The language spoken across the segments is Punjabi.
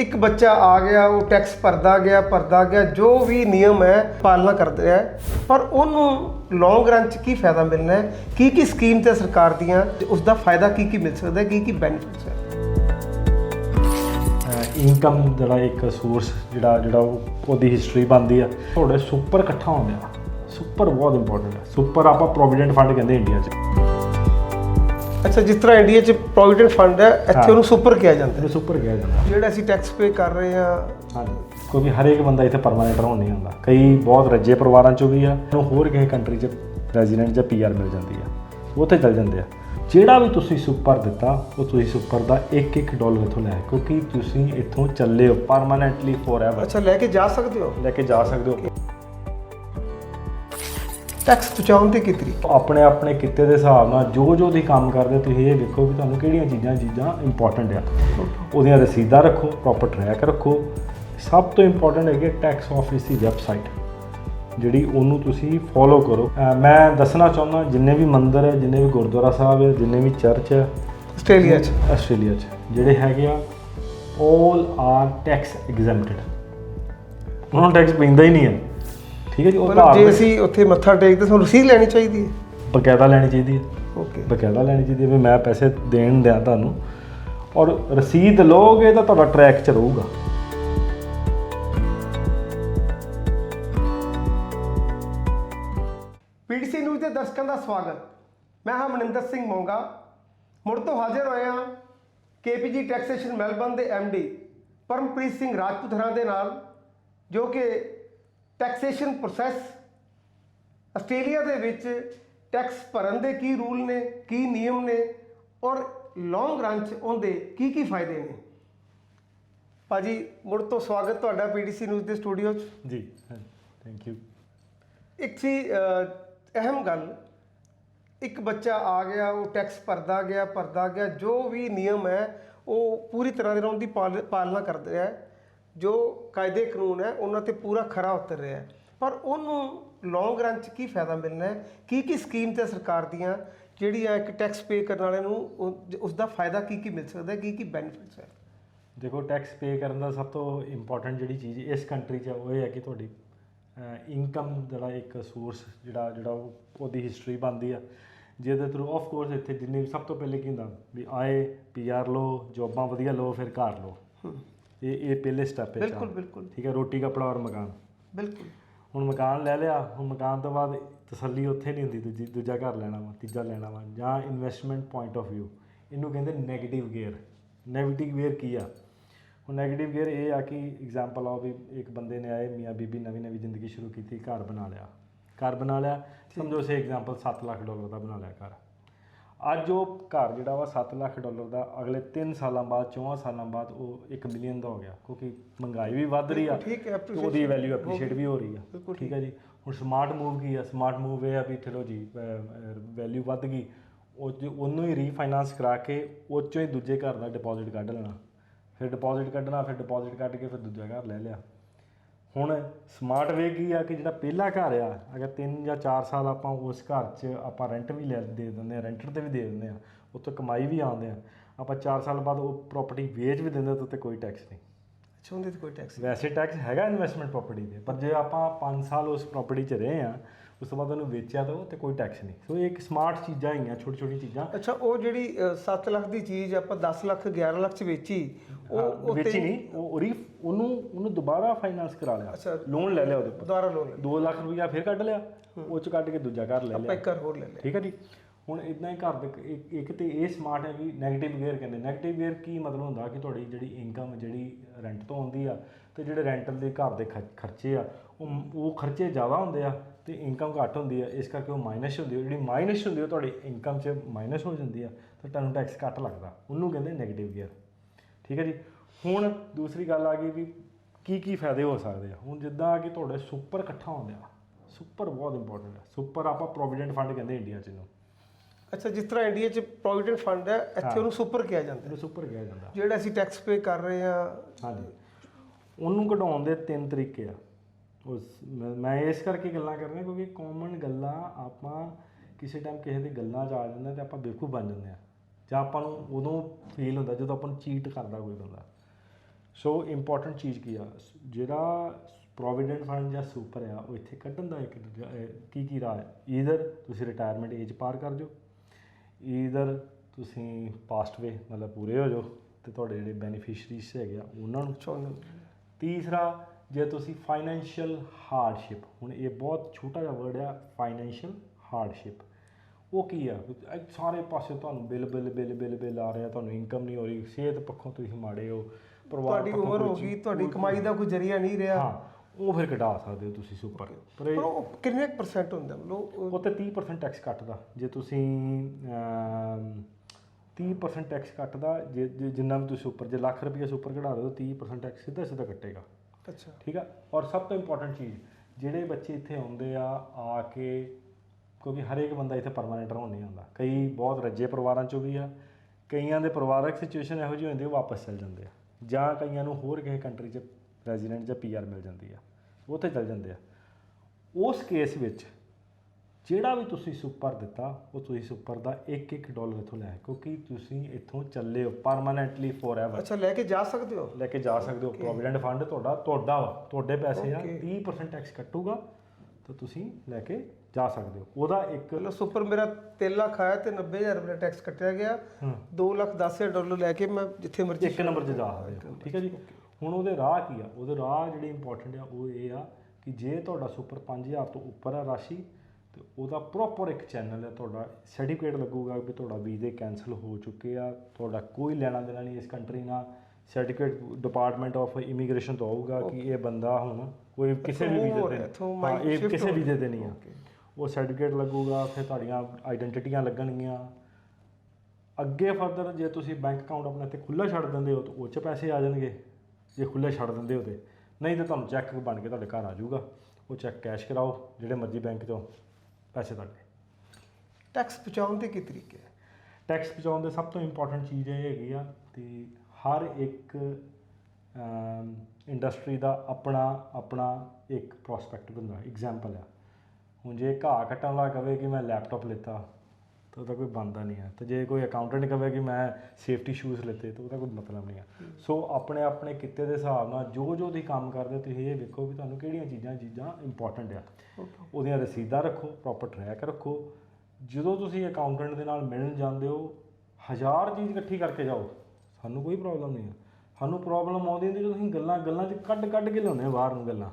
ਇੱਕ ਬੱਚਾ ਆ ਗਿਆ, ਉਹ ਟੈਕਸ ਭਰਦਾ ਗਿਆ ਭਰਦਾ ਗਿਆ, ਜੋ ਵੀ ਨਿਯਮ ਹੈ, ਪਾਲਣਾ ਕਰਦਾ ਹੈ। ਪਰ ਉਹਨੂੰ ਲੌਂਗ ਰਨ ਚ ਕੀ ਫਾਇਦਾ ਮਿਲਣਾ ਹੈ? ਕੀ ਕੀ ਸਕੀਮ ਤੇ ਸਰਕਾਰ ਦੀਆਂ ਤੇ ਉਸ ਦਾ ਫਾਇਦਾ ਕੀ ਕੀ ਮਿਲ ਸਕਦਾ ਹੈ, ਕੀ ਕੀ ਬੈਨੀਫਿਟਸ ਹੈ? ਇਨਕਮ ਜਿਹੜਾ ਇੱਕ ਸੋਰਸ ਜਿਹੜਾ ਜਿਹੜਾ ਉਹ- ਉਹਦੀ ਹਿਸਟਰੀ ਬਣਦੀ ਆ। ਤੁਹਾਡੇ ਸੁਪਰ ਇਕੱਠਾ ਹੁੰਦੇ ਆ। ਸੁਪਰ ਬਹੁਤ ਇੰਪੋਰਟੈਂਟ ਹੈ ਸੁਪਰ ਆਪਾਂ ਪ੍ਰੋਵੀਡੈਂਟ ਫੰਡ ਕਹਿੰਦੇ ਇੰਡੀਆ 'ਚ। ਅੱਛਾ ਜਿਸ ਤਰ੍ਹਾਂ ਇੰਡੀਆ ਚ ਪ੍ਰੋਵੀਡੈਂਟ ਫੰਡ ਹੈ। ਇੱਥੇ ਉਹਨੂੰ ਸੁਪਰ ਕਿਹਾ ਜਾਂਦਾ ਹੈ। ਇਹਨੂੰ ਸੁਪਰ ਕਿਹਾ ਜਾਂਦਾ ਜਿਹੜਾ ਅਸੀਂ ਟੈਕਸ ਪੇ ਕਰ ਰਹੇ ਹਾਂ। ਹਾਂਜੀ। ਕਿਉਂਕਿ ਹਰੇਕ ਬੰਦਾ ਇੱਥੇ ਪਰਮਾਨੈਂਟ ਰਹਿਣ ਨਹੀਂ ਹੁੰਦਾ। ਕਈ ਬਹੁਤ ਰੱਜੇ ਪਰਿਵਾਰਾਂ ਚੋਂ ਵੀ ਆ ਉਹਨੂੰ ਹੋਰ ਕਿਸੇ ਕੰਟਰੀ 'ਚ ਰੈਜ਼ੀਡੈਂਟ ਜਾਂ ਪੀਆਰ ਮਿਲ ਜਾਂਦੀ ਆ। ਉਹ ਉੱਥੇ ਚਲ ਜਾਂਦੇ ਆ। ਜਿਹੜਾ ਵੀ ਤੁਸੀਂ ਸੁਪਰ ਦਿੱਤਾ ਉਹ ਤੁਸੀਂ ਸੁਪਰ ਦਾ 1-1 ਡਾਲਰ ਇੱਥੋਂ ਲੈ ਕਿਉਂਕਿ ਤੁਸੀਂ ਇੱਥੋਂ ਚੱਲੇ ਹੋ ਪਰਮਾਨੈਂਟਲੀ ਫੋਰਐਵਰ ਅੱਛਾ ਲੈ ਕੇ ਜਾ ਸਕਦੇ ਹੋ? ਲੈ ਕੇ ਜਾ ਸਕਦੇ ਹੋ। ਟੈਕਸ ਬਚਾਉਣ ਦੇ ਕੀ ਤਰੀਕੇ? ਆਪਣੇ ਆਪਣੇ ਕਿੱਤੇ ਦੇ ਹਿਸਾਬ ਨਾਲ ਜੋ ਜੋ ਤੁਸੀਂ ਕੰਮ ਕਰਦੇ ਤੁਸੀਂ ਇਹ ਦੇਖੋ ਵੀ ਤੁਹਾਨੂੰ ਕਿਹੜੀਆਂ ਚੀਜ਼ਾਂ ਚੀਜ਼ਾਂ ਇੰਪੋਰਟੈਂਟ ਆ। ਉਹਦੀਆਂ ਰਸੀਦਾਂ ਰੱਖੋ ਪ੍ਰੋਪਰ ਟਰੈਕ ਰੱਖੋ। ਸਭ ਤੋਂ ਇੰਪੋਰਟੈਂਟ ਹੈਗੀ ਟੈਕਸ ਆਫਿਸ ਦੀ ਵੈਬਸਾਈਟ ਜਿਹੜੀ ਉਹਨੂੰ ਤੁਸੀਂ ਫੋਲੋ ਕਰੋ। ਮੈਂ ਦੱਸਣਾ ਚਾਹੁੰਦਾ ਜਿੰਨੇ ਵੀ ਮੰਦਿਰ ਹੈ ਜਿੰਨੇ ਵੀ ਗੁਰਦੁਆਰਾ ਸਾਹਿਬ ਹੈ ਜਿੰਨੇ ਵੀ ਚਰਚ ਹੈ ਆਸਟ੍ਰੇਲੀਆ ਚ। ਆਸਟ੍ਰੇਲੀਆ 'ਚ ਜਿਹੜੇ ਹੈਗੇ ਆ 올 ਆਰ ਟੈਕਸ ਐਗਜ਼ੈਂਪਟਡ ਉਹਨਾਂ ਨੂੰ ਟੈਕਸ ਪੈਂਦਾ ਹੀ ਨਹੀਂ ਹੈ। ਠੀਕ ਹੈ ਜੀ ਉਹ ਮਤਲਬ ਜੇ ਅਸੀਂ ਉੱਥੇ ਮੱਥਾ ਟੇਕਦੇ ਸਾਨੂੰ ਰਸੀਦ ਲੈਣੀ ਚਾਹੀਦੀ ਹੈ? ਬਕਾਇਦਾ ਲੈਣੀ ਚਾਹੀਦੀ ਹੈ। ਓਕੇ ਬਕਾਇਦਾ ਲੈਣੀ ਚਾਹੀਦੀ ਹੈ ਵੀ ਮੈਂ ਪੈਸੇ ਦੇਣ ਦਿਆਂ ਤੁਹਾਨੂੰ। ਔਰ ਰਸੀਦ ਲਓਗੇ ਤਾਂ ਤੁਹਾਡਾ ਟਰੈਕ 'ਚ ਰਹੂਗਾ। ਪੀਡੀਸੀ ਨਿਊਜ਼ ਦੇ ਦਰਸ਼ਕਾਂ ਦਾ ਸਵਾਗਤ। ਮੈਂ ਹਾਂ ਮਨਿੰਦਰ ਸਿੰਘ ਮੋਂਗਾ। ਮੁੜ ਤੋਂ ਹਾਜ਼ਰ ਹੋਏ ਹਾਂ ਕੇਪੀਜੀ ਟੈਕਸੇਸ਼ਨ ਮੈਲਬਨ ਦੇ ਡੀ ਪਰਮਪ੍ਰੀਤ ਸਿੰਘ ਰਾਜਪੂਤ ਹਰਾਂ ਦੇ ਨਾਲ ਜੋ ਕਿ ਟੈਕਸੇਸ਼ਨ ਪ੍ਰੋਸੈਸ ਆਸਟ੍ਰੇਲੀਆ ਦੇ ਵਿੱਚ ਟੈਕਸ ਭਰਨ ਦੇ ਕੀ ਰੂਲ ਨੇ ਕੀ ਨਿਯਮ ਨੇ ਔਰ ਲੌਂਗ ਰਨ ਚ ਉਹਦੇ ਕੀ ਕੀ ਫਾਇਦੇ ਨੇ? ਭਾਜੀ ਮੁੜ ਤੋਂ ਸਵਾਗਤ ਤੁਹਾਡਾ ਪੀਡੀਸੀ ਨਿਊਜ਼ ਦੇ ਸਟੂਡੀਓ 'ਚ। ਜੀ ਥੈਂਕ ਯੂ ਇੱਕ ਸੀ ਅਹ, ਅਹਿਮ ਗੱਲ ਇੱਕ ਬੱਚਾ ਆ ਗਿਆ ਉਹ ਟੈਕਸ ਭਰਦਾ ਗਿਆ ਭਰਦਾ ਗਿਆ ਜੋ ਵੀ ਨਿਯਮ ਹੈ ਉਹ ਪੂਰੀ ਤਰ੍ਹਾਂ ਦੇ ਨਾਲ ਉਹਦੀ ਪਾਲ- ਪਾਲਣਾ ਕਰਦਾ ਹੈ। ਜੋ ਕਾਇਦੇ ਕਾਨੂੰਨ ਹੈ ਉਹਨਾਂ ਤੇ ਪੂਰਾ ਖਰਾ ਉਤਰ ਰਿਹਾ ਹੈ। ਪਰ ਉਹਨੂੰ ਲੌਂਗ ਰਨ ਚ ਕੀ ਫਾਇਦਾ ਮਿਲਣਾ ਹੈ? ਕੀ ਕੀ ਸਕੀਮ ਤੇ ਸਰਕਾਰ ਦੀਆਂ ਜਿਹੜੀ ਆ ਇੱਕ ਟੈਕਸ ਪੇ ਕਰਨ ਵਾਲੇ ਨੂੰ ਉਸ ਦਾ ਫਾਇਦਾ ਕੀ ਕੀ ਮਿਲ ਸਕਦਾ ਹੈ ਕੀ ਕੀ ਬੈਨੀਫਿਟਸ ਹੈ? ਦੇਖੋ ਟੈਕਸ ਪੇ ਕਰਨ ਦਾ ਸਭ ਤੋਂ ਇੰਪੋਰਟੈਂਟ ਜਿਹੜੀ ਚੀਜ਼ ਇਸ ਕੰਟਰੀ 'ਚ ਉਹ ਇਹ ਹੈ ਕਿ ਤੁਹਾਡੀ ਇਨਕਮ ਜਿਹੜਾ ਇੱਕ ਸੋਰਸ ਜਿਹੜਾ ਜਿਹੜਾ ਉਹ ਉਹਦੀ ਹਿਸਟਰੀ ਬਣਦੀ ਆ। ਜਿਹਦੇ ਥਰੂ ਆਫ ਕੋਰਸ ਇੱਥੇ ਜਿੰਨੇ ਵੀ ਸਭ ਤੋਂ ਪਹਿਲੇ ਕੀ ਹੁੰਦਾ ਵੀ ਆਏ ਪੀਆਰ ਲਓ ਜੋਬਾਂ ਵਧੀਆ ਲਓ ਫਿਰ ਘਰ ਲਓ। ये ਇਹ ਪਹਿਲੇ ਸਟੈਪ ਹੈ ਬਿਲਕੁਲ ਬਿਲਕੁਲ। ਠੀਕ ਹੈ ਰੋਟੀ ਕਪੜਾ ਔਰ ਮਕਾਨ। ਬਿਲਕੁਲ। ਹੁਣ ਮਕਾਨ ਲੈ ਲਿਆ ਹੁਣ ਮਕਾਨ ਤੋਂ ਬਾਅਦ ਤਸੱਲੀ ਉੱਥੇ ਨਹੀਂ ਹੁੰਦੀ ਦੂਜੀ ਦੂਜਾ ਘਰ ਲੈਣਾ ਵਾ ਤੀਜਾ ਲੈਣਾ ਵਾ ਜਾਂ ਇਨਵੈਸਟਮੈਂਟ ਪੁਆਇੰਟ ਆਫ View ਇਹਨੂੰ ਕਹਿੰਦੇ ਨੈਗੇਟਿਵ ਗੇਅਰ ਨੈਗੇਟਿਵ ਗੇਅਰ ਕੀ ਆ? ਹੁਣ ਨੈਗੇਟਿਵ ਗੇਅਰ ਇਹ ਆ ਕਿ ਐਗਜ਼ਾਮਪਲ ਆ ਵੀ ਇੱਕ ਬੰਦੇ ਨੇ ਆਏ ਮੀਆਂ ਬੀਬੀ ਨਵੀਂ ਨਵੀਂ ਜ਼ਿੰਦਗੀ ਸ਼ੁਰੂ ਕੀਤੀ ਘਰ ਬਣਾ ਲਿਆ। ਘਰ ਬਣਾ ਲਿਆ ਸਮਝੋ ਸੇ ਐਗਜ਼ਾਮਪਲ 7 ਲੱਖ ਡਾਲਰ ਦਾ ਬਣਾ ਲਿਆ ਘਰ। ਅੱਜ ਉਹ ਘਰ ਜਿਹੜਾ ਵਾ 7 ਲੱਖ ਡਾਲਰ ਦਾ ਅਗਲੇ 3 ਸਾਲਾਂ ਬਾਅਦ 4 ਸਾਲਾਂ ਬਾਅਦ ਉਹ 1 ਮਿਲੀਅਨ ਦਾ ਹੋ ਗਿਆ ਕਿਉਂਕਿ ਮਹਿੰਗਾਈ ਵੀ ਵੱਧ ਰਹੀ ਆ ਠੀਕ ਹੈ ਤੇ ਉਹਦੀ ਵੈਲਿਊ ਐਪਰੀਸ਼ੀਏਟ ਵੀ ਹੋ ਰਹੀ ਆ। ਠੀਕ ਹੈ ਜੀ। ਹੁਣ ਸਮਾਰਟ ਮੂਵ ਕੀ ਆ? ਸਮਾਰਟ ਮੂਵ ਇਹ ਆ ਵੀ ਚਲੋ ਜੀ ਵੈਲਿਊ ਵੱਧ ਗਈ ਉਹ ਉਹਨੂੰ ਹੀ ਰੀਫਾਈਨਾਂਸ ਕਰਾ ਕੇ ਉਹ 'ਚੋਂ ਹੀ ਦੂਜੇ ਘਰ ਦਾ ਡਿਪੋਜ਼ਿਟ ਕੱਢ ਲੈਣਾ। ਫਿਰ ਡਿਪੋਜ਼ਿਟ ਕੱਢਣਾ ਫਿਰ ਡਿਪੋਜ਼ਿਟ ਕੱਢ ਕੇ ਫਿਰ ਦੂਜਾ ਘਰ ਲੈ ਲਿਆ। ਹੁਣ ਸਮਾਰਟ ਵੇ ਕੀ ਆ ਕਿ ਜਿਹੜਾ ਪਹਿਲਾ ਘਰ ਆ ਅਗਰ 3 ਜਾਂ 4 ਸਾਲ ਆਪਾਂ ਉਸ ਘਰ 'ਚ ਆਪਾਂ ਰੈਂਟ ਵੀ ਲੈ ਦੇ ਦਿੰਦੇ ਆ ਰੈਂਟਰ ਤੇ ਵੀ ਦੇ ਦਿੰਦੇ ਆ ਉੱਥੋਂ ਕਮਾਈ ਵੀ ਆਉਂਦੇ ਆ ਆਪਾਂ 4 ਸਾਲ ਬਾਅਦ ਉਹ ਪ੍ਰਾਪਰਟੀ ਵੇਚ ਵੀ ਦਿੰਦੇ ਤਾਂ ਉੱਤੇ ਕੋਈ ਟੈਕਸ ਨਹੀਂ। ਅੱਛਾ ਉਹਦੇ ਤੇ ਕੋਈ ਟੈਕਸ ਵੈਸੇ ਟੈਕਸ ਹੈਗਾ ਇਨਵੈਸਟਮੈਂਟ ਪ੍ਰਾਪਰਟੀ ਤੇ ਪਰ ਜੇ ਆਪਾਂ 5 ਸਾਲ ਉਸ ਪ੍ਰਾਪਰਟੀ 'ਚ ਰਹੇ ਆ ਉਸ ਤੋਂ ਬਾਅਦ ਉਹਨੂੰ ਵੇਚਿਆ ਤਾਂ ਉਹ ਤੇ ਕੋਈ ਟੈਕਸ ਨਹੀਂ। ਸੋ ਇਹ ਇੱਕ ਸਮਾਰਟ ਚੀਜ਼ਾਂ ਹੈਗੀਆਂ ਛੋਟੀ ਛੋਟੀ ਚੀਜ਼ਾਂ। ਅੱਛਾ ਉਹ ਜਿਹੜੀ 7 ਲੱਖ ਦੀ ਚੀਜ਼ ਆਪਾਂ 10 ਲੱਖ 11 ਲੱਖ ਚ ਵੇਚੀ ਉਹ ਵੇਚੀ ਨਹੀਂ ਉਹ ਉਹਦੀ ਉਹਨੂੰ ਉਹਨੂੰ ਦੁਬਾਰਾ ਫਾਈਨਾਂਸ ਕਰਾ ਲਿਆ। ਲੋਨ ਲੈ ਲਿਆ ਉਹਦੇ ਉੱਪਰ। ਦੁਬਾਰਾ ਲੋਨ 2 ਲੱਖ ਰੁਪਇਆ ਫਿਰ ਕੱਢ ਲਿਆ। ਉਹ ਚ ਕੱਢ ਕੇ ਦੂਜਾ ਘਰ ਲੈ ਆਪਾਂ ਲਿਆ। ਇੱਕ ਘਰ ਹੋਰ ਲੈ ਲਿਆ। ਠੀਕ ਹੈ ਜੀ? ਹੁਣ ਇਦਾਂ ਹੀ ਘਰ ਦੇ ਇੱਕ ਤੇ ਇਹ ਸਮਾਰਟ ਹੈ ਵੀ 네ਗੇਟਿਵ ਗੇਅਰ ਕਹਿੰਦੇ। 네ਗੇਟਿਵ ਗੇਅਰ ਕੀ ਮਤਲਬ ਹੁੰਦਾ ਕਿ ਤੁਹਾਡੀ ਜਿਹੜੀ ਇਨਕਮ ਜਿਹੜੀ ਰੈਂਟ ਤੋਂ ਆਉਂਦੀ ਆ ਤੇ ਜਿਹੜੇ ਰੈਂਟਲ ਦੇ ਘਰ ਦੇ ਖਰਚੇ ਆ, ਉਹ ਉਹ ਖਰਚੇ ਜ਼ਿਆਦਾ ਹੁੰਦੇ ਆ ਤੇ ਇਨਕਮ ਘੱਟ ਹੁੰਦੀ ਆ। ਇਸ ਕਰਕੇ ਉਹ ਮਾਈਨਸ ਹੁੰਦੀ ਆ। ਜਿਹੜੀ ਮਾਈਨਸ ਹੁੰਦੀ ਹੈ ਤੁਹਾਡੀ ਇਨਕਮ 'ਚ ਮਾਈਨਸ ਹੋ ਜਾਂਦੀ ਆ ਤਾਂ ਤੁਹਾਨੂੰ ਟੈਕਸ ਘੱਟ ਲੱਗਦਾ। ਉਹਨੂੰ ਕਹਿੰਦੇ 네ਗੇਟਿਵ ਗੇਅਰ ਠੀਕ ਹੈ ਜੀ? ਹੁਣ ਦੂਸਰੀ ਗੱਲ ਆ ਗਈ ਵੀ ਕੀ ਕੀ ਫਾਇਦੇ ਹੋ ਸਕਦੇ ਆ। ਹੁਣ ਜਿੱਦਾਂ ਕਿ ਤੁਹਾਡੇ ਸੁਪਰ ਇਕੱਠਾ ਹੁੰਦੇ ਆ। ਸੁਪਰ ਬਹੁਤ ਇੰਪੋਰਟੈਂਟ ਆ। ਸੁਪਰ ਆਪਾਂ ਪ੍ਰੋਵੀਡੈਂਟ ਫੰਡ ਕਹਿੰਦੇ ਇੰਡੀਆ 'ਚ ਇਹਨੂੰ। ਅੱਛਾ ਜਿਸ ਤਰ੍ਹਾਂ ਇੰਡੀਆ ਚ ਪ੍ਰੋਵੀਡੈਂਟ ਫੰਡ ਹੈ ਇੱਥੇ ਉਹਨੂੰ ਸੁਪਰ ਕਿਹਾ ਜਾਂਦਾ ਇਹਨੂੰ ਸੁਪਰ ਕਿਹਾ ਜਾਂਦਾ। ਜਿਹੜਾ ਅਸੀਂ ਟੈਕਸ ਪੇ ਕਰ ਰਹੇ ਹਾਂ। ਹਾਂਜੀ। ਉਹਨੂੰ ਕਢਾਉਣ ਦੇ ਤਿੰਨ ਤਰੀਕੇ ਆ। ਉਸ ਮੈਂ- ਮੈਂ ਇਸ ਕਰਕੇ ਗੱਲਾਂ ਕਰ ਰਿਹਾ ਕਿਉਂਕਿ ਕਾਮਨ ਗੱਲਾਂ ਆਪਾਂ ਕਿਸੇ ਟਾਈਮ ਕਿਸੇ ਦੀ ਗੱਲਾਂ 'ਚ ਆ ਜਾਂਦੇ ਹਾਂ ਤੇ ਆਪਾਂ ਬੇਵਕੂਫ ਬਣ ਜਾਂਦੇ ਆ। ਜਾਂ ਆਪਾਂ ਨੂੰ ਉਦੋਂ ਫੀਲ ਹੁੰਦਾ ਜਦੋਂ ਆਪਾਂ ਨੂੰ ਚੀਟ ਕਰਦਾ ਕੋਈ ਬੰਦਾ। ਸੋ ਇੰਪੋਰਟੈਂਟ ਚੀਜ਼ ਕੀ ਆ? ਸ- ਜਿਹੜਾ ਪ੍ਰੋਵੀਡੈਂਟ ਫੰਡ ਜਾਂ ਸੁਪਰ ਆ ਉਹ ਇੱਥੇ ਕੱਢਣ ਦਾ ਇੱਕ ਕੀ ਕੀ ਰਾਹ ਹੈ? ਈਦਰ ਤੁਸੀਂ ਰਿਟਾਇਰਮੈਂਟ ਏਜ ਪਾਰ ਕਰ ਜਾਓ। ਈਦਰ ਤੁਸੀਂ ਪਾਸਟ ਵੇ ਮਤਲਬ ਪੂਰੇ ਹੋ ਜਾਓ ਤੇ ਤੁਹਾਡੇ ਜਿਹੜੇ ਬੈਨੀਫੀਸ਼ੀਅਰੀਜ਼ ਹੈਗੇ ਆ ਉਹਨਾਂ ਨੂੰ ਚੋਣ ਤੀਸਰਾ ਜੇ ਤੁਸੀਂ ਫਾਈਨੈਂਸ਼ੀਅਲ ਹਾਰਡਸ਼ਿਪ ਹੁਣ ਇਹ ਬਹੁਤ ਛੋਟਾ ਜਿਹਾ ਵਰਡ ਆ ਫਾਈਨੈਂਸ਼ੀਅਲ ਹਾਰਡਸ਼ਿਪ ਉਹ ਕੀ ਆ? ਸਾਰੇ ਪਾਸੇ ਤੁਹਾਨੂੰ bill bill bill bill bill ਆ ਰਿਹਾ ਤੁਹਾਨੂੰ ਇਨਕਮ ਨਹੀਂ ਹੋ ਰਹੀ ਸਿਹਤ ਪੱਖੋਂ ਤੁਸੀਂ ਮਾੜੇ ਹੋ ਪਰਿਵਾਰ ਤੁਹਾਡੀ ਉਮਰ ਹੋ ਗਈ ਤੁਹਾਡੀ ਕਮਾਈ ਦਾ ਕੋਈ ਜ਼ਰੀਆ ਨਹੀਂ ਰਿਹਾ। ਹਾਂ। ਉਹ ਫਿਰ ਘਟਾ ਸਕਦੇ ਹੋ ਤੁਸੀਂ ਸੁਪਰ ਪਰ ਇਹ- ਉਹ ਕਿੰਨੇ ਪਰਸੈਂਟ ਹੁੰਦਾ? ਮਤਲਬ ਉਹ- ਤੇ 30% ਟੈਕਸ ਕੱਟਦਾ। ਜੇ ਤੁਸੀਂ ਅਮ, 30% ਟੈਕਸ ਕੱਟਦਾ ਜੇ ਜੇ ਜਿੰਨਾ ਵੀ ਤੁਸੀਂ ਉੱਪਰ ਜੇ ਲੱਖ ਰੁਪਏ ਸੁਪਰ ਕਢਾ ਦਿਓ ਤਾਂ 30% ਟੈਕਸ ਸਿੱਧਾ ਸਿੱਧਾ ਕੱਟੇਗਾ। ਅੱਛਾ। ਠੀਕ ਆ? ਔਰ ਸਭ ਤੋਂ ਇੰਪੋਰਟੈਂਟ ਚੀਜ਼ ਜਿਹੜੇ ਬੱਚੇ ਇੱਥੇ ਆਉਂਦੇ ਆ ਆ ਕੇ ਕਿਉਂਕਿ ਹਰੇਕ ਬੰਦਾ ਇੱਥੇ ਪਰਮਾਨੈਂਟ ਰਹਿਣ ਨਹੀਂ ਆਉਂਦਾ। ਕਈ ਬਹੁਤ ਰੱਜੇ ਪਰਿਵਾਰਾਂ ਚੋਂ ਵੀ ਆ ਕਈਆਂ ਦੇ ਪਰਿਵਾਰਕ ਸਿਚੁਏਸ਼ਨ ਇਹੋ ਜਿਹੀ ਹੁੰਦੀ ਉਹ ਵਾਪਸ ਚਲ ਜਾਂਦੇ ਆ। ਜਾਂ ਕਈਆਂ ਨੂੰ ਹੋਰ ਕਿਸੇ ਕੰਟਰੀ 'ਚ ਰੈਜ਼ੀਡੈਂਟ ਜਾਂ ਪੀਆਰ ਮਿਲ ਜਾਂਦੀ ਆ। ਉੱਥੇ ਚਲ ਜਾਂਦੇ ਆ। ਉਸ ਕੇਸ ਵਿੱਚ ਜਿਹੜਾ ਵੀ ਤੁਸੀਂ ਸੁਪਰ ਦਿੱਤਾ ਉਹ ਤੁਸੀਂ ਸੁਪਰ ਦਾ 1-1 ਡਾਲਰ ਇੱਥੋਂ ਲੈ ਕਿਉਂਕਿ ਤੁਸੀਂ ਇੱਥੋਂ ਚੱਲੇ ਹੋ ਪਰਮਾਨੈਂਟਲੀ ਫੋਰਐਵਰ ਅੱਛਾ ਲੈ ਕੇ ਜਾ ਸਕਦੇ ਹੋ? ਲੈ ਕੇ ਜਾ ਸਕਦੇ ਹੋ। ਪ੍ਰੋਵੀਡੈਂਟ ਫੰਡ ਤੁਹਾਡਾ ਤੁਹਾਡਾ ਤੁਹਾਡੇ ਪੈਸੇ ਆ Okay. 30% ਟੈਕਸ ਕੱਟੂਗਾ ਤਾਂ ਤੁਸੀਂ ਲੈ ਕੇ ਜਾ ਸਕਦੇ ਹੋ। ਉਹਦਾ ਇੱਕ ਮਤਲਬ ਸੁਪਰ ਮੇਰਾ 3 ਲੱਖ ਆਇਆ ਤੇ 90000 ਰੁਪਏ ਟੈਕਸ ਕੱਟਿਆ ਗਿਆ। ਹਾਂ। 2 ਲੱਖ 10000 ਡਾਲਰ ਲੈ ਕੇ ਮੈਂ ਜਿੱਥੇ ਮਰਜ਼ੀ ਇੱਕ ਨੰਬਰ 'ਚ ਜਾ ਸਕਦੇ ਠੀਕ ਹੈ ਜੀ? ਹੁਣ ਉਹਦੇ ਰਾਹ ਕੀ ਆ? ਉਹਦੇ ਰਾਹ ਜਿਹੜੇ ਇੰਪੋਰਟੈਂਟ ਆ ਉਹ ਇਹ ਆ ਕਿ ਜੇ ਤੁਹਾਡਾ ਸੁਪਰ 5000 ਤੋਂ ਉੱਪਰ ਆ ਰਾਸ਼ੀ ਤੇ ਉਹਦਾ ਪ੍ਰੋਪਰ ਇੱਕ ਚੈਨਲ ਹੈ ਤੁਹਾਡਾ ਸਰਟੀਫਿਕੇਟ ਲੱਗੂਗਾ ਕਿ ਤੁਹਾਡਾ ਵੀਜ਼ੇ ਕੈਨਸਲ ਹੋ ਚੁੱਕੇ ਆ ਤੁਹਾਡਾ ਕੋਈ ਲੈਣਾ ਦੇਣਾ ਨਹੀਂ ਇਸ ਕੰਟਰੀ ਨਾਲ ਸਰਟੀਫਿਕੇਟ ਡਿਪਾਰਟਮੈਂਟ ਆਫ ਇਮੀਗ੍ਰੇਸ਼ਨ ਤੋਂ ਆਊਗਾ ਕਿ ਇਹ ਬੰਦਾ ਹੁਣ ਕੋਈ ਕਿਸੇ ਵੀ ਵੀਜ਼ੇ ਤੇ ਹਾਂ, ਇਹ ਕਿਸੇ ਵੀਜ਼ੇ। ਤੇ ਨਹੀਂ ਆ। ਉਹ ਸਰਟੀਫਿਕੇਟ ਲੱਗੂਗਾ ਫਿਰ ਤੁਹਾਡੀਆਂ ਆਈਡੈਂਟੀਟੀਆਂ ਲੱਗਣਗੀਆਂ। ਅੱਗੇ ਫਰਦਰ ਜੇ ਤੁਸੀਂ ਬੈਂਕ ਅਕਾਊਂਟ ਆਪਣਾ ਇੱਥੇ ਖੁੱਲਾ ਛੱਡ ਦਿੰਦੇ ਹੋ ਤਾਂ ਉਹ 'ਚ ਪੈਸੇ ਆ ਜਾਣਗੇ। ਜੇ ਖੁੱਲੇ ਛੱਡ ਦਿੰਦੇ ਹੋ ਤੇ ਨਹੀਂ ਤਾਂ ਤੁਹਾਨੂੰ ਚੈੱਕ ਬਣ ਕੇ ਤੁਹਾਡੇ ਘਰ ਆ ਜਾਊਗਾ। ਉਹ ਚੈੱਕ ਕੈਸ਼ ਕਰਾਓ ਜਿਹੜੇ ਮਰਜ਼ੀ ਬੈਂਕ ਤੋਂ ਪੈਸੇ ਤੁਹਾਡੇ। ਟੈਕਸ ਬਚਾਉਣ ਦੇ ਕੀ ਤਰੀਕੇ ਹੈ ਟੈਕਸ ਬਚਾਉਣ ਦੇ ਸਭ ਤੋਂ ਇੰਪੋਰਟੈਂਟ ਚੀਜ਼ ਇਹ ਹੈਗੀ ਆ ਤੇ ਹਰ ਇੱਕ ਇੰਡਸਟਰੀ ਦਾ ਆਪਣਾ ਆਪਣਾ ਇੱਕ ਪ੍ਰੋਸਪੈਕਟ ਹੁੰਦਾ ਐਗਜ਼ਾਮਪਲ ਆ। ਹੁਣ ਜੇ ਘਾਹ ਕੱਟਣ ਵਾਲਾ ਕਵੇ ਕਿ ਮੈਂ ਲੈਪਟਾਪ ਲਿੱਤਾ ਤਾਂ ਉਹਦਾ ਕੋਈ ਬੰਦਾ ਨਹੀਂ ਹੈ। ਤੇ ਜੇ ਕੋਈ ਅਕਾਊਂਟੈਂਟ ਕਵੇ ਕਿ ਮੈਂ ਸੇਫਟੀ ਸ਼ੂਜ਼ ਲਿੱਤੇ ਤਾਂ ਉਹਦਾ ਕੋਈ ਮਤਲਬ ਨਹੀਂ ਹੈ। ਸੋ ਆਪਣੇ ਆਪਣੇ ਕਿੱਤੇ ਦੇ ਹਿਸਾਬ ਨਾਲ ਜੋ ਜੋ ਤੁਸੀਂ ਕੰਮ ਕਰਦੇ ਹੋ ਤੁਸੀਂ ਇਹ ਵੇਖੋ ਵੀ ਤੁਹਾਨੂੰ ਕਿਹੜੀਆਂ ਚੀਜ਼ਾਂ ਚੀਜ਼ਾਂ ਇੰਪੋਰਟੈਂਟ ਆ। ਉਹਦੀਆਂ ਰਸੀਦਾਂ ਰੱਖੋ ਪ੍ਰੋਪਰ ਟਰੈਕ ਰੱਖੋ। ਜਦੋਂ ਤੁਸੀਂ ਅਕਾਊਂਟੈਂਟ ਦੇ ਨਾਲ ਮਿਲਣ ਜਾਂਦੇ ਹੋ ਹਜ਼ਾਰ ਚੀਜ਼ ਇਕੱਠੀ ਕਰਕੇ ਜਾਓ ਸਾਨੂੰ ਕੋਈ ਪ੍ਰੋਬਲਮ ਨਹੀਂ ਹੈ। ਸਾਨੂੰ ਪ੍ਰੋਬਲਮ ਆਉਂਦੀ ਹੁੰਦੀ ਜਦੋਂ ਤੁਸੀਂ ਗੱਲਾਂ ਗੱਲਾਂ 'ਚ ਕੱਢ ਕੱਢ ਕੇ ਲਿਆਉਂਦੇ ਹੋ ਬਾਹਰ ਨੂੰ ਗੱਲਾਂ।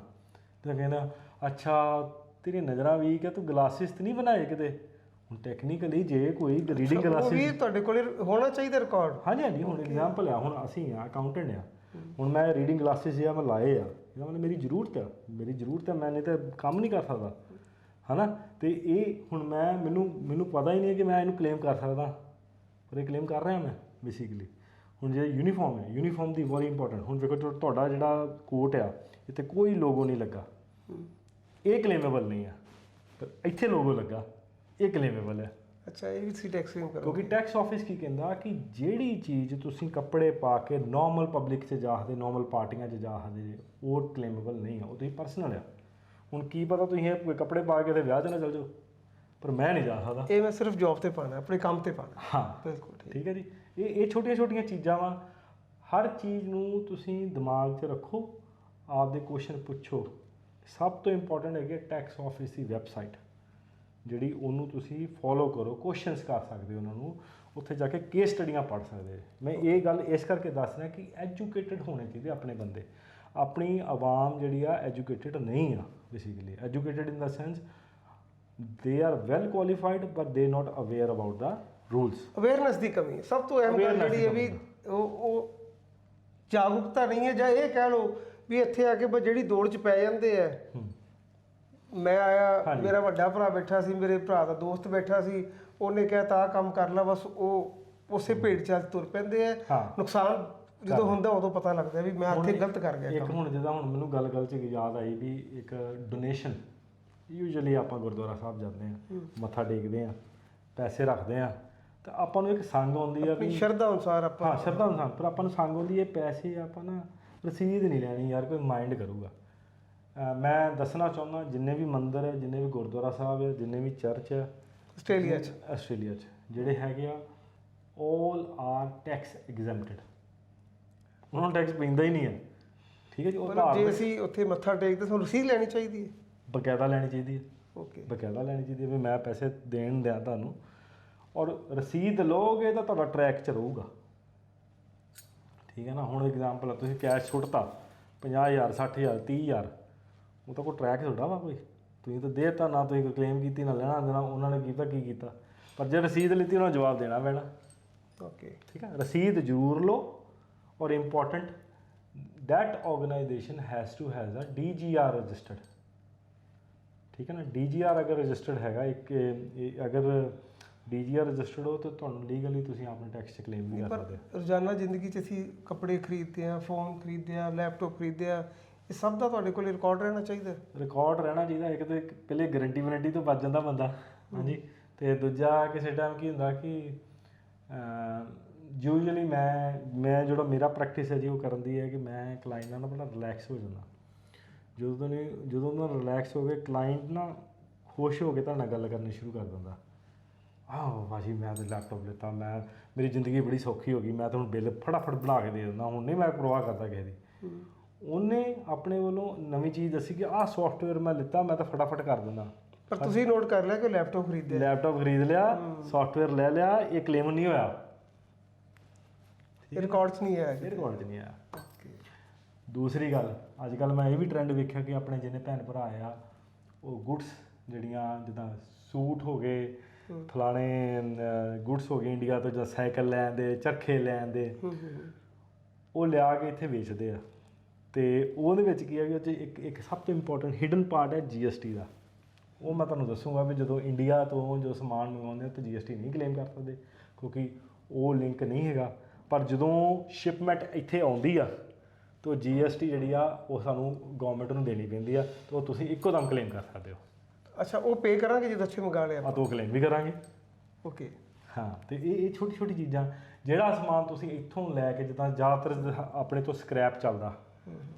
ਤੇ ਕਹਿੰਦਾ ਅੱਛਾ ਤੇਰੀ ਨਜ਼ਰਾਂ ਵੀਕ ਹੈ ਤੂੰ ਗਲਾਸਿਸ ਤੇ ਨਹੀਂ ਬਣਾਏ ਕਿਤੇ? ਹੁਣ ਟੈਕਨੀਕਲੀ ਜੇ ਕੋਈ ਰੀਡਿੰਗ ਉਹ ਵੀ ਤੁਹਾਡੇ ਕੋਲੇ ਹੋਣਾ ਚਾਹੀਦਾ ਰਿਕਾਰਡ ਹਾਂਜੀ ਹਾਂਜੀ ਹੁਣ ਐਗਜ਼ਾਮਪਲ ਆ ਹੁਣ ਅਸੀਂ ਆ ਅਕਾਊਂਟੈਂਟ ਆ। ਹੁਣ ਮੈਂ ਰੀਡਿੰਗ ਗਲਾਸਿਸ ਆ ਮੈਂ ਲਾਏ ਆ ਇਹਦਾ ਮਤਲਬ ਮੇਰੀ ਜ਼ਰੂਰਤ ਆ। ਮੇਰੀ ਜ਼ਰੂਰਤ ਆ ਮੈਂ ਨਹੀਂ ਤਾਂ ਕੰਮ ਨਹੀਂ ਕਰ ਸਕਦਾ। ਹਨਾ? ਤੇ ਇਹ ਹੁਣ ਮੈਂ ਮੈਨੂੰ ਮੈਨੂੰ ਪਤਾ ਹੀ ਨਹੀਂ ਕਿ ਮੈਂ ਇਹਨੂੰ ਕਲੇਮ ਕਰ ਸਕਦਾ। ਪਰ ਇਹ ਕਲੇਮ ਕਰ ਰਿਹਾ ਮੈਂ ਬੇਸਿਕਲੀ ਹੁਣ ਜੇ ਯੂਨੀਫਾਰਮ ਹੈ ਯੂਨੀਫਾਰਮ ਦੀ ਬਹੁਤ ਇੰਪੋਰਟੈਂਟ ਹੁਣ ਵੇਖੋ ਤੁਹਾ- ਤੁਹਾਡਾ ਜਿਹੜਾ ਕੋਟ ਆ ਇੱਥੇ ਕੋਈ ਲੋਗੋ ਨਹੀਂ ਲੱਗਾ। ਇਹ ਕਲੇਮੇਬਲ ਨਹੀਂ ਆ। ਪਰ ਇੱਥੇ ਲੋਗੋ ਲੱਗਾ। ਇਹ ਕਲੇਮੇਬਲ ਹੈ। ਅੱਛਾ ਇਹ ਵੀ ਸੀ ਟੈਕਸਿੰਗ ਕਰੋ ਕਿਉਂਕਿ ਟੈਕਸ ਆਫਿਸ ਕੀ ਕਹਿੰਦਾ ਕਿ ਜਿਹੜੀ ਚੀਜ਼ ਤੁਸੀਂ ਕੱਪੜੇ ਪਾ ਕੇ ਨਾਰਮਲ ਪਬਲਿਕ 'ਚ ਜਾਹਦੇ ਨਾਰਮਲ ਪਾਰਟੀਆਂ 'ਚ ਜਾਹਦੇ ਉਹ ਕਲੇਮੇਬਲ ਨਹੀਂ ਆ ਉਹ ਤੁਸੀਂ ਪਰਸਨਲ ਆ। ਹੁਣ ਕੀ ਪਤਾ ਤੁਸੀਂ ਇਹ ਕੱਪੜੇ ਪਾ ਕੇ ਤੇ ਵਿਆਹ 'ਚ ਨਾ ਚਲ ਜਾਓ ਪਰ ਮੈਂ ਨਹੀਂ ਜਾ ਸਕਦਾ। ਇਹ ਮੈਂ ਸਿਰਫ ਜੌਬ ਤੇ ਪਾਣਾ ਆਪਣੇ ਕੰਮ ਤੇ ਪਾਣਾ ਹਾਂ ਬਿਲਕੁਲ ਠੀਕ। ਠੀਕ ਹੈ ਜੀ। ਇਹ ਇਹ ਛੋਟੀਆਂ ਛੋਟੀਆਂ ਚੀਜ਼ਾਂ ਵਾ ਹਰ ਚੀਜ਼ ਨੂੰ ਤੁਸੀਂ ਦਿਮਾਗ 'ਚ ਰੱਖੋ ਆਪਦੇ ਕੁਐਸਚਨ ਪੁੱਛੋ। ਸਭ ਤੋਂ ਇੰਪੋਰਟੈਂਟ ਹੈਗੀ ਟੈਕਸ ਆਫਿਸ ਦੀ ਵੈਬਸਾਈਟ ਜਿਹੜੀ ਉਹਨੂੰ ਤੁਸੀਂ ਫੋਲੋ ਕਰੋ ਕੁਐਸਚਨਸ ਕਰ ਸਕਦੇ ਹੋ ਉਹਨਾਂ ਨੂੰ ਉੱਥੇ ਜਾ ਕੇ ਕੇਸ ਸਟੱਡੀਆਂ ਪੜ੍ਹ ਸਕਦੇ ਮੈਂ ਇਹ ਗੱਲ ਇਸ ਕਰਕੇ ਦੱਸ ਰਿਹਾ ਕਿ ਐਜੂਕੇਟਿਡ ਹੋਣੇ ਚਾਹੀਦੇ ਆਪਣੇ ਬੰਦੇ। ਆਪਣੀ ਆਵਾਮ ਜਿਹੜੀ ਆ ਐਜੂਕੇਟਿਡ ਨਹੀਂ ਆ basically educated in the sense they are well qualified but they not aware about the rules awareness ਦੀ ਕਮੀ ਹੈ। ਸਭ ਤੋਂ ਅਹਿਮ ਗੱਲ ਜਿਹੜੀ ਹੈ ਵੀ ਉਹ ਉਹ ਜਾਗਰੂਕਤਾ ਨਹੀਂ ਹੈ ਜਾਂ ਇਹ ਕਹਿ ਲਓ ਵੀ ਇੱਥੇ ਆ ਕੇ ਬਸ ਜਿਹੜੀ ਦੌੜ 'ਚ ਪੈ ਜਾਂਦੇ ਆ ਮੈਂ ਆਇਆ ਹਾਂਜੀ। ਮੇਰਾ ਵੱਡਾ ਭਰਾ ਬੈਠਾ ਸੀ ਮੇਰੇ ਭਰਾ ਦਾ ਦੋਸਤ ਬੈਠਾ ਸੀ ਉਹਨੇ ਕਿਹਾ ਤਾਂ ਆਹ ਕੰਮ ਕਰ ਲੈ ਬਸ ਉਹ ਉਸੇ ਭੇਡ ਚਾਲ ਤੁਰ ਪੈਂਦੇ ਆ। ਹਾਂ। ਨੁਕਸਾਨ ਜਦੋਂ ਹੁੰਦਾ ਉਦੋਂ ਪਤਾ ਲੱਗਦਾ ਵੀ ਮੈਂ ਇੱਥੇ ਗਲਤ ਕਰ ਗਿਆ ਇੱਕ ਕੰਮ। ਹੁਣ ਜਿਹਦਾ ਹੁਣ ਮੈਨੂੰ ਗੱਲ ਗੱਲ ਚ ਯਾਦ ਆਈ ਵੀ ਇੱਕ ਡੋਨੇਸ਼ਨ ਯੂਜੂਅਲੀ ਆਪਾਂ ਗੁਰਦੁਆਰਾ ਸਾਹਿਬ ਜਾਂਦੇ ਆ ਮੱਥਾ ਟੇਕਦੇ ਆ ਪੈਸੇ ਰੱਖਦੇ ਆ ਤਾਂ ਆਪਾਂ ਨੂੰ ਇੱਕ ਸੰਗ ਆਉਂਦੀ ਆ ਆਪਣੀ ਵੀ ਸ਼ਰਧਾ ਅਨੁਸਾਰ ਆਪਾਂ ਹਾਂ ਸ਼ਰਧਾ ਨੂੰ ਸੰਗ ਪਰ ਆਪਾਂ ਨੂੰ ਸੰਗ ਆਉਂਦੀ ਇਹ ਪੈਸੇ ਆਪਾਂ ਨਾ ਰਸੀਦ ਨਹੀਂ ਲੈਣੀ ਯਾਰ ਕੋਈ ਮਾਈਂਡ ਕਰੂਗਾ। ਮੈਂ ਦੱਸਣਾ ਚਾਹੁੰਦਾ ਜਿੰਨੇ ਵੀ ਮੰਦਿਰ ਹੈ ਜਿੰਨੇ ਵੀ ਗੁਰਦੁਆਰਾ ਸਾਹਿਬ ਹੈ ਜਿੰਨੇ ਵੀ ਚਰਚ ਹੈ ਆਸਟ੍ਰੇਲੀਆ 'ਚ। ਆਸਟ੍ਰੇਲੀਆ 'ਚ ਜਿਹੜੇ ਹੈਗੇ ਆ all ਆਰ ਟੈਕਸ ਐਗਜ਼ੈਂਪਟਡ ਉਹਨਾਂ ਨੂੰ ਟੈਕਸ ਪੈਂਦਾ ਹੀ ਨਹੀਂ ਹੈ। ਠੀਕ ਹੈ ਜੀ ਉਹ ਘਰ ਜੇ ਅਸੀਂ ਉੱਥੇ ਮੱਥਾ ਟੇਕਦੇ ਸਾਨੂੰ ਰਸੀਦ ਲੈਣੀ ਚਾਹੀਦੀ ਹੈ। ਬਕਾਇਦਾ ਲੈਣੀ ਚਾਹੀਦੀ ਹੈ। ਓਕੇ ਬਕਾਇਦਾ ਲੈਣੀ ਚਾਹੀਦੀ ਹੈ ਵੀ ਮੈਂ ਪੈਸੇ ਦੇਣ ਦਿਆਂ ਤੁਹਾਨੂੰ। ਔਰ ਰਸੀਦ ਲਓਗੇ ਤਾਂ ਤੁਹਾਡਾ ਟਰੈਕ 'ਚ ਰਹੂਗਾ। ਠੀਕ ਹੈ ਨਾ ਹੁਣ ਐਗਜ਼ਾਮਪਲ ਤੁਸੀਂ ਕੈਸ਼ ਛੁੱਟਤਾ 50000 60000 30000 ਉਹ ਤਾਂ ਕੋਈ ਟਰੈਕ ਥੋੜਾ ਵਾ ਕੋਈ। ਤੁਸੀਂ ਤਾਂ ਦੇਤਾ ਨਾ ਤੁਸੀਂ ਕੋਈ ਕਲੇਮ ਕੀਤੀ ਨਾ ਲੈਣਾ ਦੇਣਾ ਉਹਨਾਂ ਨੇ ਕੀਤਾ ਕੀ ਕੀਤਾ? ਪਰ ਜੇ ਰਸੀਦ ਲਿੱਤੀ ਉਹਨਾਂ ਨੂੰ ਜਵਾਬ ਦੇਣਾ ਪੈਣਾ। ਓਕੇ ਠੀਕ ਹੈ ਰਸੀਦ ਜ਼ਰੂਰ ਲਓ ਔਰ important that organization has to has a DGR registered ਠੀਕ ਹੈ ਨਾ? DGR ਅਗਰ ਰਜਿਸਟਰਡ ਹੈਗਾ ਇੱਕ ਅਗਰ DGR ਰਜਿਸਟਰਡ ਹੋ ਤਾਂ ਤੁਹਾਨੂੰ ਲੀਗਲੀ ਤੁਸੀਂ ਆਪਣੇ ਟੈਕਸ ਚ ਕਲੇਮ ਵੀ ਕਰ ਸਕਦੇ ਹੋ। ਰੋਜ਼ਾਨਾ ਜ਼ਿੰਦਗੀ 'ਚ ਅਸੀਂ ਕੱਪੜੇ ਖਰੀਦਦੇ ਆ ਫੋਨ ਖਰੀਦਦੇ ਆ ਲੈਪਟਾਪ ਖਰੀਦਦੇ ਆ ਇਹ ਸਭ ਦਾ ਤੁਹਾਡੇ ਕੋਲ ਰਿਕਾਰਡ ਰਹਿਣਾ ਚਾਹੀਦਾ ਰਿਕਾਰਡ ਰਹਿਣਾ ਚਾਹੀਦਾ ਇੱਕ ਤਾਂ ਪਹਿਲੇ ਗਾਰੰਟੀ ਵਾਰੰਟੀ ਤੋਂ ਬਚ ਜਾਂਦਾ ਬੰਦਾ। ਹਾਂਜੀ। ਤੇ ਦੂਜਾ ਕਿਸੇ ਟਾਈਮ ਕੀ ਹੁੰਦਾ ਕਿ ਯੂਜੂਅਲੀ ਮੈਂ ਮੈਂ ਜਿਹੜਾ ਮੇਰਾ ਪ੍ਰੈਕਟਿਸ ਹੈ ਜੀ ਉਹ ਕਰਨ ਦੀ ਹੈ ਕਿ ਮੈਂ ਕਲਾਇੰਟ ਨਾਲ ਨਾ ਬੜਾ ਰਿਲੈਕਸ ਹੋ ਜਾਂਦਾ। ਜਦੋਂ ਨੇ ਜਦੋਂ ਉਹਨਾਂ ਰਿਲੈਕਸ ਹੋ ਗਏ ਕਲਾਇੰਟ ਨਾ ਖੁਸ਼ ਹੋ ਕੇ ਤੁਹਾਡੇ ਨਾਲ ਗੱਲ ਕਰਨੀ ਸ਼ੁਰੂ ਕਰ ਦਿੰਦਾ। ਆਹ ਭਾਜੀ ਮੈਂ ਤਾਂ ਲੈਪਟਾਪ ਲਿੱਤਾ ਮੈਂ ਮੇਰੀ ਜ਼ਿੰਦਗੀ ਬੜੀ ਸੌਖੀ ਹੋ ਗਈ। ਮੈਂ ਤਾਂ ਹੁਣ ਬਿੱਲ ਫਟਾਫਟ ਬਣਾ ਕੇ ਦੇ ਦਿੰਦਾ। ਹੁਣ ਨਹੀਂ ਮੈਂ ਪਰਵਾਹ ਕਰਦਾ ਕਿਸੇ ਦੀ। ਉਹਨੇ ਆਪਣੇ ਵੱਲੋਂ ਨਵੀਂ ਚੀਜ਼ ਦੱਸੀ ਕਿ ਆਹ ਸੌਫਟਵੇਅਰ ਮੈਂ ਲਿੱਤਾ ਮੈਂ ਤਾਂ ਫਟਾਫਟ ਕਰ ਦਿੰਦਾ। ਪਰ ਤੁਸੀਂ ਨੋਟ ਕਰ ਲਿਆ ਕਿ ਲੈਪਟਾਪ ਖਰੀਦਿਆ? ਲੈਪਟਾਪ ਖਰੀਦ ਲਿਆ ਸੌਫਟਵੇਅਰ ਲੈ ਲਿਆ ਇਹ ਕਲੇਮ ਨਹੀਂ ਹੋਇਆ। ਇਹ ਰਿਕਾਰਡ 'ਚ ਨਹੀਂ ਹੈ ਇਹ ਰਿਕਾਰਡ ਨਹੀਂ ਆਇਆ। ਦੂਸਰੀ ਗੱਲ ਅੱਜ ਕੱਲ ਮੈਂ ਇਹ ਵੀ ਟ੍ਰੈਂਡ ਵੇਖਿਆ ਕਿ ਆਪਣੇ ਜਿਹਨੇ ਭੈਣ ਭਰਾ ਆ ਉਹ ਗੁੱਡਸ ਜਿਹੜੀਆਂ ਜਿੱਦਾਂ ਸੂਟ ਹੋ ਗਏ ਫਲਾਣੇ ਗੁੱਡਸ ਹੋ ਗਏ ਇੰਡੀਆ ਤੋਂ ਜਾਂ ਸਾਈਕਲ ਲੈਣ ਦੇ ਚਰਖੇ ਲੈਣ ਦੇ। ਉਹ ਲਿਆ ਕੇ ਇੱਥੇ ਵੇਚਦੇ ਆ। ਤੇ ਉਹਦੇ ਵਿੱਚ ਕੀ ਹੈ ਕਿ ਉਹ 'ਚ ਇੱਕ ਇੱਕ ਸਭ ਤੋਂ ਇੰਪੋਰਟੈਂਟ ਹਿਡਨ ਪਾਰਟ ਹੈ GST ਦਾ। ਉਹ ਮੈਂ ਤੁਹਾਨੂੰ ਦੱਸੂਗਾ ਵੀ ਜਦੋਂ ਇੰਡੀਆ ਤੋਂ ਜੋ ਸਮਾਨ ਮੰਗਵਾਉਂਦੇ ਆ ਤਾਂ GST ਨਹੀਂ ਕਲੇਮ ਕਰ ਸਕਦੇ ਕਿਉਂਕਿ ਉਹ ਲਿੰਕ ਨਹੀਂ ਹੈਗਾ। ਪਰ ਜਦੋਂ ਸ਼ਿਪਮੈਂਟ ਇੱਥੇ ਆਉਂਦੀ ਆ ਤਾਂ GST ਜਿਹੜੀ ਆ ਉਹ ਸਾਨੂੰ ਗਵਰਨਮੈਂਟ ਨੂੰ ਦੇਣੀ ਪੈਂਦੀ ਆ ਤੇ ਉਹ ਤੁਸੀਂ ਇੱਕੋ ਦਮ ਕਲੇਮ ਕਰ ਸਕਦੇ ਹੋ। ਅੱਛਾ ਉਹ ਪੇ ਕਰਾਂਗੇ ਜਦੋਂ ਅੱਛੇ ਮੰਗਾ ਲਿਆ ਆ ਤੋਂ ਕਲੇਮ ਵੀ ਕਰਾਂਗੇ। ਓਕੇ ਹਾਂ ਤੇ ਇਹ ਇਹ ਛੋਟੀ ਛੋਟੀ ਚੀਜ਼ਾਂ ਜਿਹੜਾ ਸਮਾਨ ਤੁਸੀਂ ਇੱਥੋਂ ਲੈ ਕੇ ਜਿੱਦਾਂ ਜ਼ਿਆਦਾਤਰ ਆਪਣੇ ਤੋਂ ਸਕ੍ਰੈਪ ਚੱਲਦਾ।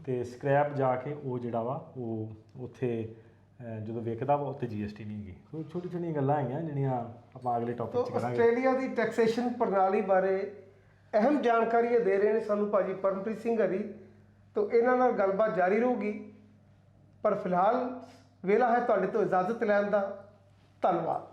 ਤੇ ਸਕ੍ਰੈਪ ਜਾ ਕੇ ਉਹ ਜਿਹੜਾ ਵਾ ਉਹ ਉੱਥੇ ਜਦੋਂ ਵੇਖਦਾ ਵਾ ਉੱਥੇ GST ਨਹੀਂ ਹੈਗੀ। ਸੋ ਛੋਟੀ ਛੋਟੀਆਂ ਗੱਲਾਂ ਹੈਗੀਆਂ ਜਿਹੜੀਆਂ ਆਪਾਂ ਅਗਲੇ ਟੌਪਿਕ 'ਚ ਕਰਾਂਗੇ। ਆਸਟ੍ਰੇਲੀਆ ਦੀ ਟੈਕਸੇਸ਼ਨ ਪ੍ਰਣਾਲੀ ਬਾਰੇ ਅਹਿਮ ਜਾਣਕਾਰੀ ਇਹ ਦੇ ਰਹੇ ਨੇ ਸਾਨੂੰ ਭਾਜੀ ਪਰਮਪ੍ਰੀਤ ਸਿੰਘ ਹਰੀ ਤੋ ਇਹਨਾਂ ਨਾਲ ਗੱਲਬਾਤ ਜਾਰੀ ਰਹੂਗੀ। ਪਰ ਫਿਲਹਾਲ ਵੇਲਾ ਹੈ ਤੁਹਾਡੇ ਤੋਂ ਇਜਾਜ਼ਤ ਲੈਣ ਦਾ। ਧੰਨਵਾਦ।